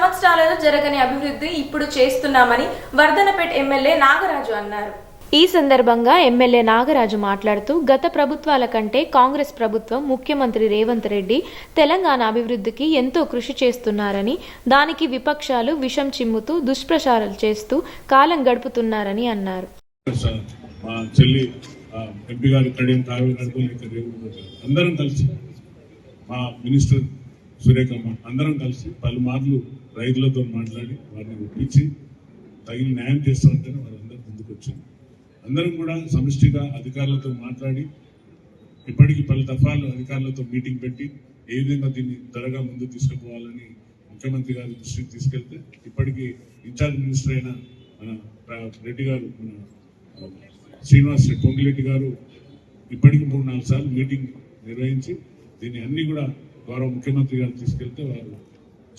సంవత్సరాలలో జరగని అభివృద్ధి ఇప్పుడు చేస్తున్నామని వర్ధనపేట్ ఎమ్మెల్యే నాగరాజు అన్నారు. ఈ సందర్భంగా ఎమ్మెల్యే నాగరాజు మాట్లాడుతూ గత ప్రభుత్వాల కంటే కాంగ్రెస్ ప్రభుత్వం ముఖ్యమంత్రి రేవంత్ రెడ్డి తెలంగాణ అభివృద్ధికి ఎంతో కృషి చేస్తున్నారని దానికి విపక్షాలు విషం చిమ్ముతూ దుష్ప్రచారాలు చేస్తూ కాలం గడుపుతున్నారని అన్నారు. అందరం కలిసి మా మినిస్టర్ సురేఖమ్మ అందరం కలిసి పలుమార్లు రైతులతో మాట్లాడి వారిని ఒప్పించి తగిన న్యాయం చేస్తామంటేనే వారందరూ ముందుకు వచ్చింది అందరం కూడా సమిష్టిగా అధికారులతో మాట్లాడి ఇప్పటికీ పలు దఫాలు అధికారులతో మీటింగ్ పెట్టి ఏ విధంగా దీన్ని త్వరగా ముందు తీసుకుపోవాలని ముఖ్యమంత్రి గారి దృష్టికి తీసుకెళ్తే ఇప్పటికీ ఇన్ఛార్జ్ మినిస్టర్ అయిన మన రెడ్డి గారు మన శ్రీనివాస్ పొంగిరెడ్డి గారు ఇప్పటికి మూడు నాలుగు సార్లు మీటింగ్ నిర్వహించి దీన్ని అన్ని కూడా గౌరవ ముఖ్యమంత్రి గారు తీసుకెళ్తే వారు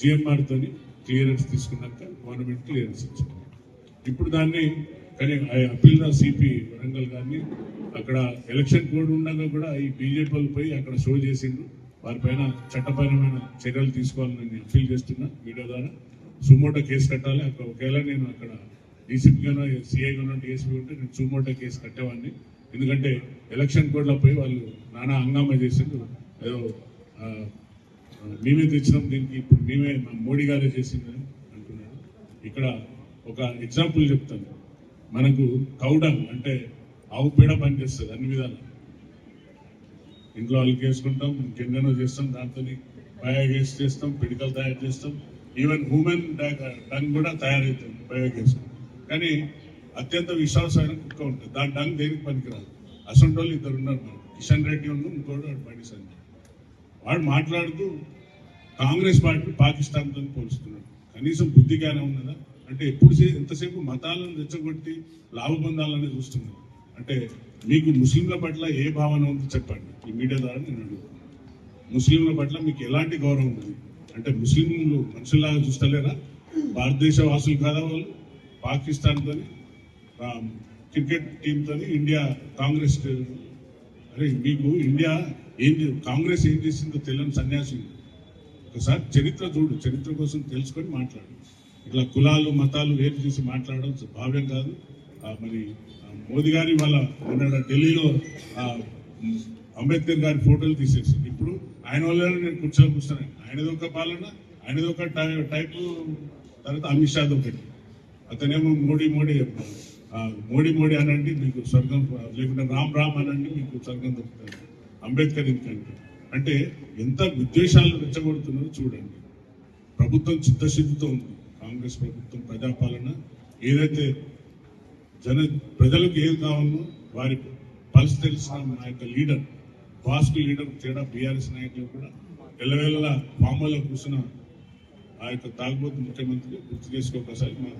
జిఎంఆర్తో క్లియరెన్స్ తీసుకున్నాక గవర్నమెంట్ క్లియరెన్స్ ఇచ్చింది. ఇప్పుడు దాన్ని కానీ అప్పీల్ సిపి వరంగల్ గారిని అక్కడ ఎలక్షన్ కోడ్ ఉండగా కూడా ఈ బీజేపీ వాళ్ళు అక్కడ షో చేసిండ్రు. వారిపైన చట్టపరమైన చర్యలు తీసుకోవాలని నేను అప్పీల్ చేస్తున్నా వీడియో ద్వారా. సుమోటో కేసు కట్టాలి. అక్కడ ఒకవేళ నేను అక్కడ డీసీపీగానో సిఐగానో డిఎస్పీ ఉంటే నేను సుమోటో కేసు కట్టేవాడిని. ఎందుకంటే ఎలక్షన్ కోడ్లో పోయి వాళ్ళు నానా హంగామా చేసిండ్రు. ఏదో మేమే తెచ్చినాం దీనికి ఇప్పుడు మేమే మా మోడీ గారే చేసిందని అంటున్నారు ఇక్కడ ఒక ఎగ్జాంపుల్ చెప్తాను. మనకు కౌడంగ్ అంటే ఆవు పేడ పనిచేస్తుంది అన్ని విధాలు. ఇంట్లో వాళ్ళకి వేసుకుంటాం ఇంకెన్నెన్నో చేస్తాం దాంతో బయోగ్యాస్ చేస్తాం పిడికలు తయారు చేస్తాం. ఈవెన్ హ్యూమెన్ డంగ్ కూడా తయారవుతుంది బయోగ్యాస్. కానీ అత్యంత విశ్వాసమైన కుక్క ఉంటుంది. దాని డంగ్ దేనికి పనికిరాదు. అసంటోళ్ళు ఇద్దరు ఉన్నారు కిషన్ రెడ్డి ఉన్న ఇంకోటి బండి సంజయ్. వాడు మాట్లాడుతూ కాంగ్రెస్ పార్టీ పాకిస్తాన్తో పోలుస్తున్నాడు కనీసం బుద్ధిగానే ఉన్నదా? అంటే ఎప్పుడు ఎంతసేపు మతాలను రెచ్చగొట్టి లాభబంధాలని చూస్తున్నారు? అంటే మీకు ముస్లింల పట్ల ఏ భావన ఉందో చెప్పండి. ఈ మీడియా ద్వారా నేను అడుగుతున్నాను. ముస్లింల పట్ల మీకు ఎలాంటి గౌరవం ఉంది? అంటే ముస్లింలు మనుషుల్లాగా చూస్తలేరా? భారతదేశ వాసులు కాదా వాళ్ళు? పాకిస్తాన్తో క్రికెట్ టీంతో ఇండియా కాంగ్రెస్ అరే మీకు ఇండియా ఏం కాంగ్రెస్ ఏం చేసిందో తెలియని సన్యాసి. ఒకసారి చరిత్ర చూడు చరిత్ర కోసం తెలుసుకొని మాట్లాడు. ఇట్లా కులాలు మతాలు వేరు చేసి మాట్లాడడం భావ్యం కాదు. మరి మోదీ గారి వాళ్ళ మొన్న ఢిల్లీలో అంబేద్కర్ గారి ఫోటోలు తీసేసి. ఇప్పుడు ఆయన వల్ల నేను కూర్చొని కూర్చున్నాను. ఆయనది ఒక పాలన ఆయనది ఒక టై- టైపు తర్వాత అమిత్ షాది ఒకటి. అతనేమో మోడీ మోడీ చెప్తారు మోడీ మోడీ అనండి మీకు స్వర్గం లేకుంటే రామ్ రామ్ అనండి మీకు స్వర్గం దొరుకుతుంది. అంబేద్కర్ ఎందుకంటే అంటే ఎంత విద్వేషాలు రెచ్చగొడుతున్నారో చూడండి. ప్రభుత్వం చిత్తశుద్ధితో ఉంది. కాంగ్రెస్ ప్రభుత్వం ప్రజాపాలన ఏదైతే జన ప్రజలకు ఏది కావాలో వారి పల్స్ తెలిసిన నా యొక్క లీడర్ బాస్కు లీడర్ తేడా బీఆర్ఎస్ నాయకులు కూడా ఎల్లవేళలా ఫామ్లో కూర్చున్న ఆ యొక్క తాగుబోతు ముఖ్యమంత్రి గుర్తు చేసుకోకసారి మా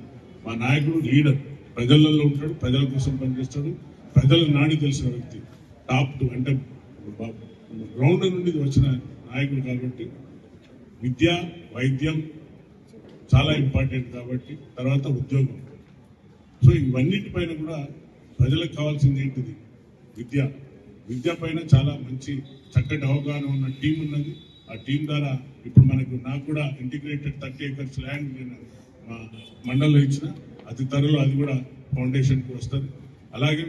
మా నాయకుడు లీడర్. ప్రజలలో ఉంటాడు ప్రజల కోసం పనిచేస్తాడు ప్రజల నాడి తెలిసిన వ్యక్తి. టాప్ టు అంటే గ్రౌండ్ నుండి వచ్చిన నాయకుడు కాబట్టి విద్య వైద్యం చాలా ఇంపార్టెంట్ కాబట్టి తర్వాత ఉద్యోగం. సో ఇవన్నిటిపైన కూడా ప్రజలకు కావాల్సింది ఏంటిది? విద్య. విద్య పైన చాలా మంచి చక్కటి అవగాహన ఉన్న టీం ఉన్నది. ఆ టీం ద్వారా ఇప్పుడు మనకు నాకు కూడా ఇంటిగ్రేటెడ్ థర్టీ ఏకర్స్ ల్యాండ్ నేను మా మండలంలో ఇచ్చిన. అతి త్వరలో అది కూడా ఫౌండేషన్కి వస్తుంది. అలాగే